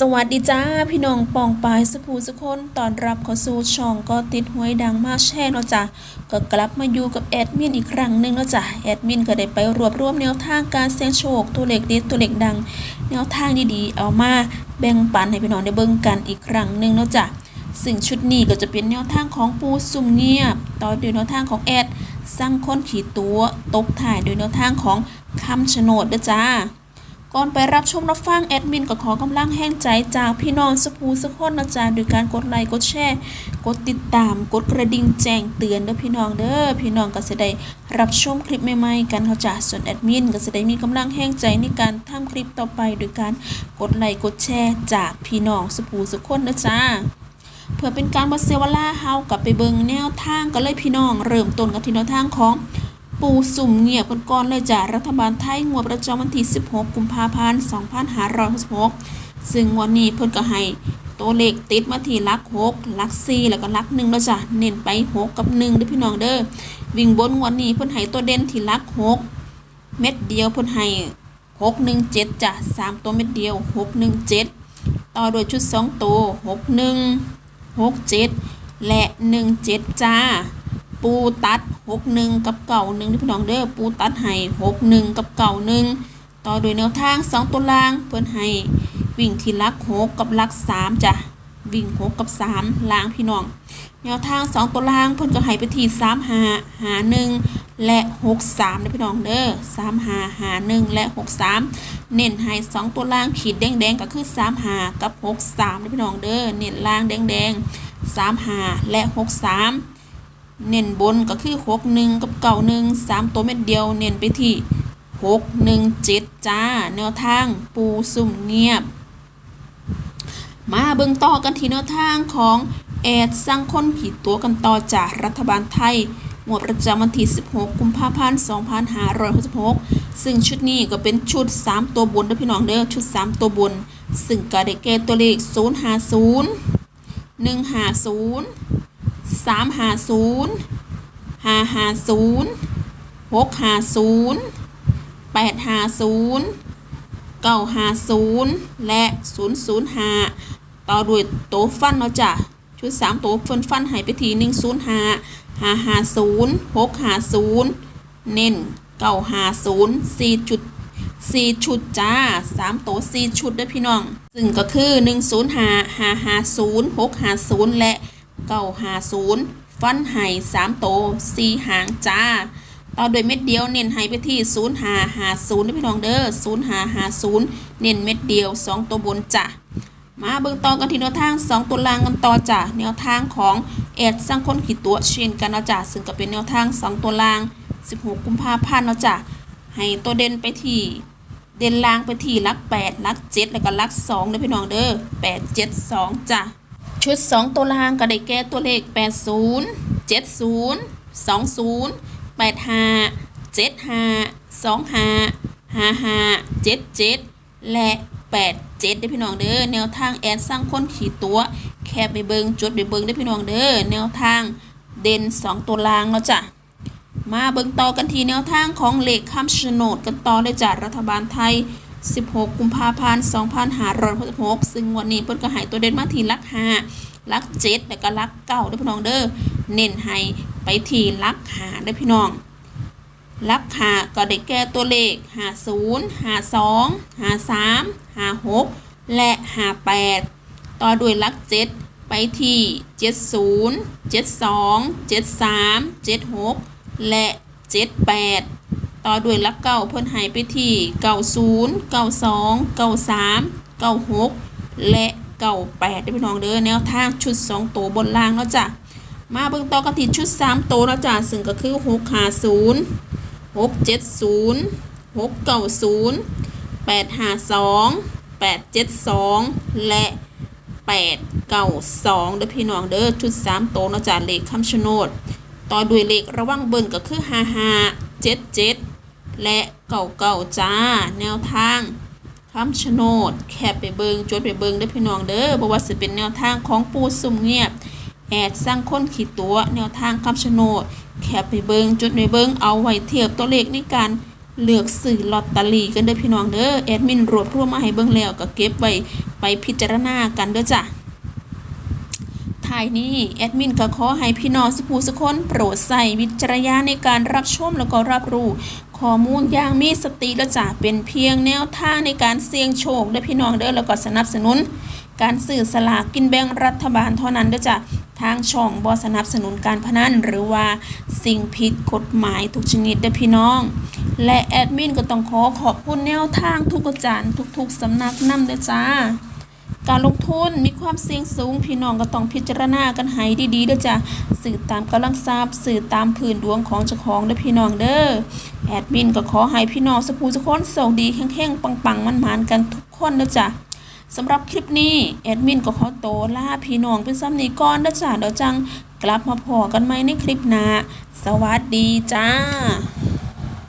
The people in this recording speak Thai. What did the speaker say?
สวัสดีจ้าพี่น้องปองปายสุภูสุคนตอนรับเข้าสู่ช่องก็ติดห้วยดังมากแช่เนาะจ้ะก็กลับมาอยู่กับแอดมินอีกครั้งหนึ่งเนาะจ้ะแอดมินก็ได้ไปรวบรวมแนวทางการเสี่ยงโชคตัวเล็กเด็ดตัวเล็กดัง แนวทางดีๆ เอามาแบ่งปันให้พี่น้องได้เบิ่งกันอีกครั้งหนึ่งเนาะจ้ะซึ่งชุดนี้ก็จะเป็นแนวทางของปูซุ่มเงียบ ต่อด้วยแนวทางของแอดสร้างคนขี่ตัวตกถ่ายโดยแนวทางของคำชะโนดเด้อจ้า ก่อนไปรับชมรับฟังแอดมินก็ขอกำลังแห้งใจจากพี่น้องสปูสกคนนะจ๊ะโดยการกดไลค์กดแชร์กดติดตามกดกระดิ่งแจ้งเตือนเด้อพี่น้องเด้อพี่น้องก็จะได้รับชมคลิปใหม่ๆกันเขาจ้ะส่วนแอดมินก็จะได้มีกำลังแห้งใจในการทำคลิปต่อไป โดยการกดไลค์กดแชร์จากพี่น้องสปูสกคนนะจ๊ะเพื่อเป็นการบเซวล่าเฮากลับไปเบิงแนวทางกันเลยพี่น้อง เริ่มต้นกันที่แนวทางของ ปูสุ่มเงียบกันก่อนเลยจ้ะรัฐบาลไทยงวดประจำวันที่ 16 กุมภาพันธ์ 2566 ซึ่งวันนี้เพิ่นก็ให้ตัวเลขติดมาที่ลัก6หลัก4แล้วก็ลัก1แล้วจ้ะเน้นไป6กับ1เด้อพี่น้องเด้อวิ่งบนวันนี้เพิ่นให้ตัวเด่นที่ลัก6เม็ดเดียวเพิ่นให้617จ้ะ3ตัวเม็ดเดียว617ต่อโดยชุด2ตัว61 67และ17จ้า ปูตัด61กับเก่าหนึ่งที่พี่น้องเด้อปูตัดให้61กับเก่าหนึ่งต่อโดยแนวทาง2ตัวล่างเพิ่นให้วิ่งที่ลัก6กับลัก3จ้ะวิ่ง6กับ3ล่างพี่น้องแนวทาง2ตัวล่างเพิ่นก็ให้ไปที่3 5หา1และ6 3นะพี่น้องเด้อ3 5หา1และ6 3เน้นให้2ตัวล่างขีดแดงๆก็คือ3 5กับ6 3นะพี่น้องเด้อเน้นล่างแดงๆ3 5และ6 3 เน้นบนก็คือ6 1กับเก่า1 3ตัวเม็ดเดียวเน้นไปที่6 1 7จ้า แนวทางปูสุ่มเงียบ มาเบิ่งต่อกันที่แนวทางของแอดสร้างคนขีดตัวกันต่อจากรัฐบาลไทยงวดประจำวันที่ 16 กุมภาพันธ์ 2566 ซึ่งชุดนี้ก็เป็นชุด 3 ตัวบนด้อพี่น้องเด้อ ชุด 3 ตัวบน ซึ่งก็ได้แก่ตัวเลข 050 150 สามหาศูนย์ห้าหาศูนย์หกหาศูนย์แปดหาศูนย์เก้าหาศูนย์และศูนย์ศูนย์หาต่อด้วยโตะฟันเนาะจ้ะชุดสามโตะฟันฟันหายไปทีหนึ่งศูนย์หาหาหาศูนย์หกหาศูนย์เน้นเก้าหาศูนย์สี่จุดสี่ชุดจ้าสามโตะสี่ชุดด้อพี่น้อง ซึ่งก็คือหนึ่งศูนย์หาหาหาศูนย์หกหาศูนย์และ เก้าหาศูนย์ฟันไห่สามโตสี่หางจ้าต่อโดยเม็ดเดียวเน้นไห่ไปที่ศูนย์หาหาศูนย์พี่น้องเด้อศูนย์หาหาศูนย์เน้นเม็ดเดียวสองตัวบนจ้ะมาเบิ่งต่อกันที่แนวทางสองตัวล่างกันต่อจ้ะแนวทางของแอดสร้างคนขีดตัวเช่นกันนะจ้ะซึ่งก็เป็นแนวทางสองตัวล่าง 16 กุมภาพันธ์นะจ้ะให้ตัวเด่นไปที่เด่นล่างไปที่ลักแปดลักเจ็ดแล้วก็ลักสองเด้อพี่น้องเด้อแปดเจ็ดสองจ้ะ ชุด 2 ตัวล่างก็ได้แก่ตัวเลข 80 70 20 85 75 25 55 77 และ 87เด้พี่น้องเด้อแนวทางแอดสร้างคนขี่ตัวแคบไปเบิงจุดไปเบิงเด้พี่น้องเด้อแนวทางเด่น 2 ตัวล่างเนาะจ้ะมาเบิ่งต่อกันทีแนวทางของเลขคำชโนดกันต่อเลยจากรัฐบาลไทย 16 กุมภาพันธ์2566ซึ่งวันนี้เพิ่นก็หายตัวเด่นมาที่ลัก5หลัก7แล้วก็ลักเก้าเด้พี่น้องเด้อเน้นให้ไปที่ลัก5เด้พี่น้องลัก5ก็ได้แก่ตัวเลข 50 52 53 56 และ 58 ต่อด้วยลัก7ไปที่ 70 72 73 76 และ 78 ต่อด้วยลักเก้าเพิ่นหายไปที่เก้าศูนย์เก้าสองเก้าสามเก้าหกและเก้าแปดพี่น้องเด้อแนวทางชุดสองตัวบนล่างเนาะจ้ะมาเบิ่งต่อกันที่ชุดสามตัวเนาะจ้ะซึ่งก็คือหกหาศูนย์หกเจ็ดศูนย์หกเก้าศูนย์แปดห้าสองแปดเจ็ดสองและแปดเก้าสองเด้อพี่น้องเด้อชุดสามตัวเนาะจ้ะเลขคำชะโนด ต่อด้วยเลขระวังเบิ่งก็คือห้าห้าเจ็ดเจ็ด และเก่าเก่าจ้า แนวทางคำชะโนด แคบไปเบิงจดไปเบิงได้พี่น้องเด้อบ่ว่าสิเป็นแนวทางของปูสุ่มเงียบ แอดสร้างคนขีดตัวแนวทางคำชะโนด แคบไปเบิงจดไปเบิงเอาไว้เทียบตัวเลขในการเลือกซื้อลอตเตอรี่กันเด้อพี่น้องเด้อแอดมินรวบรวมมาให้เบิงแล้วก็เก็บไว้ไปไปพิจารณากันเด้อจ้ะท้ายนี้แอดมินก็ขอให้พี่น้องสุภูสุคนโปรดใส่วิจารณญาณในการรับชมแล้วก็รับรู้ ข้อมูลอย่างมีสติและจ้ะเป็นเพียงแนวทางในการเสี่ยงโชคเด้อพี่น้องเด้อแล้วก็สนับสนุน การสื่อสลากกินแบ่งรัฐบาลเท่านั้นเด้อจ้ะทางช่องบอสนับสนุนการพนันหรือว่าสิ่งผิดกฎหมายทุกชนิดเด้อพี่น้อง และแอดมินก็ต้องขอขอบคุณแนวทางทุกอาจารย์ทุกๆสำนักนำเด้อจ้า การลงทุนมีความเสี่ยงสูง พี่น้องก็ต้องพิจารณากันให้ดีๆเด้อจ้ะสื่อตามกำลังทรัพย์สื่อตามพื้นดวงของเจ้าของเด้อพี่น้องเด้อแอดมินก็ขอให้พี่น้องสกภูสุกคนโชคดีแข็งๆปังๆมันหมานๆกันทุกคนเด้อจ้ะสำหรับคลิปนี้แอดมินก็ขอโตวลาพี่น้องเป็นซ้ำนี้ก่อนเด้อจ้ะเดี๋ยวจังกลับมาพอกันใหมในคลิปหน้าสวัสดีจ้า